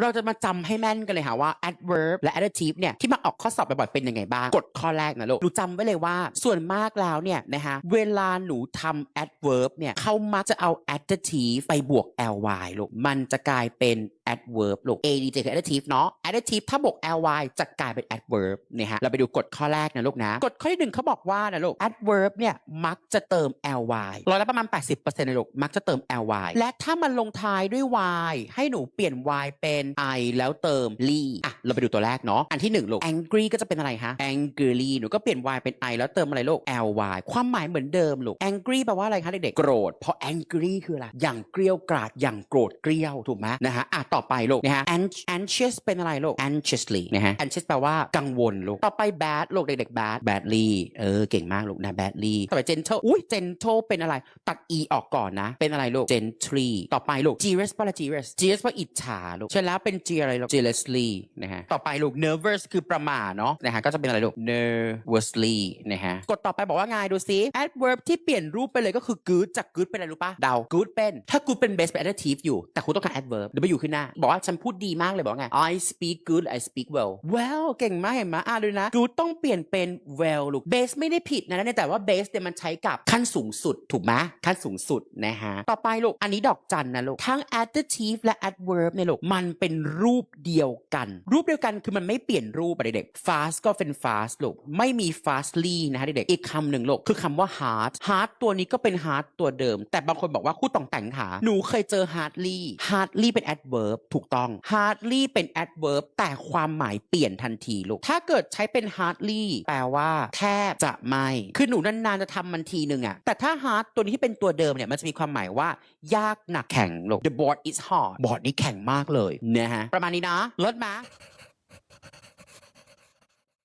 เราจะมาจำให้แม่นกันเลยค่ะว่า adverb และ adjective เนี่ยที่มาออกข้อสอบบ่อยๆเป็นยังไงบ้าง กดข้อแรกนะลูกหนูจำไว้เลยว่าส่วนมากแล้วเนี่ยนะคะเวลาหนูทำ adverb เนี่ยเขามักจะเอา adjective ไปบวก ly ลูกมันจะกลายเป็น adverb ลูก adj คือ adjective เนาะ adjective ถ้าบวก ly จะกลายเป็น adverb เนี่ยฮะเราไปดูกฎข้อแรกนะลูกนะกฎข้อที่หนึ่งเขาบอกว่านะลูก adverb เนี่ยมักจะเติม ly ร้อยละประมาณ 80%นะลูกมักจะเติม ly และถ้ามันลงท้ายด้วย y ให้หนูเปลี่ยน y เป็น i แล้วเติม ly อะเราไปดูตัวแรกเนาะอันที่หนึ่งลูก angry ก็จะเป็นอะไรฮะ angry หนูก็เปลี่ยน y เป็น i แล้วเติมอะไรลูก ly ความหมายเหมือนเดิมลูก angry แปลว่าอะไรคะเด็กๆโกรธเพราะ angry คืออะไรอย่างเกลียวกราดอย่างโกรธเกลียวถูกไหมนะฮะอะต่่อไปลูกนะฮะ anxious เป็นอะไรลูก anxiously นะฮะ anxious แปลว่ากังวลลูก ต่อไป bad ลูกเด็กๆ bad badly เออเก่งมากลูกนะ badly ต่อไป gentle อุ้ย gentle เป็นอะไร ตัด e ออกก่อนนะ เป็นอะไรลูก gently ต่อไปลูก jealous แปลว่า jealous jealous แปลว่าอิจฉาลูกใช่แล้วเป็น g อะไรลูก jealously นะฮะ ต่อไปลูก nervous คือประหม่าเนาะนะฮะก็จะเป็นอะไรลูก nervously นะฮะกดต่อไปบอกว่าไงดูซิ adverb ที่เปลี่ยนรูปไปเลยก็คือ good จาก good เป็นอะไรรู้ปะเดา good เป็น ถ้า good เป็น base เป็น adjective อยู่ แต่คุณต้องการ adverb เดี๋ยวไปอยู่ขึ้นหน้าบอกว่าฉันพูดดีมากเลยบอกว่าไง I speak good I speak well well เก่งมากเห็นไหมอะดูนะ good ต้องเปลี่ยนเป็น well ลูก base ไม่ได้ผิดนะเนี่ยแต่ว่า base เนี่ยมันใช้กับขั้นสูงสุดถูกไหมขั้นสูงสุดนะฮะต่อไปลูกอันนี้ดอกจันนะลูกทั้ง adjective และ adverb เนี่ยลูกมันเป็นรูปเดียวกัน รูปเดียวกันคือมันไม่เปลี่ยนรูปอะเด็กๆ fast ก็เป็น fast ลูกไม่มี fastly นะฮะเด็กๆอีกคำหนึ่งลูกคือคำว่า hard hard ตัวนี้ก็เป็น hard ตัวเดิม แต่บางคนบอกว่าคู่ต่องแต่งค่ะหนูเคยเจอ hardly hardly เป็น adverb ถูกต้อง hardly เป็น adverb แต่ความหมายเปลี่ยนทันทีลูก ถ้าเกิดใช้เป็น hardly แปลว่า แทบจะไม่ คือหนูนานๆจะทำมันทีหนึ่งอะแต่ถ้า hard ตัวนี้ที่เป็นตัวเดิมเนี่ย มันจะมีความหมายว่า ยากหนักแข็งลูก the board is hard บอร์ดนี้แข็งมากเลยนะฮะ ประมาณนี้นะลดมา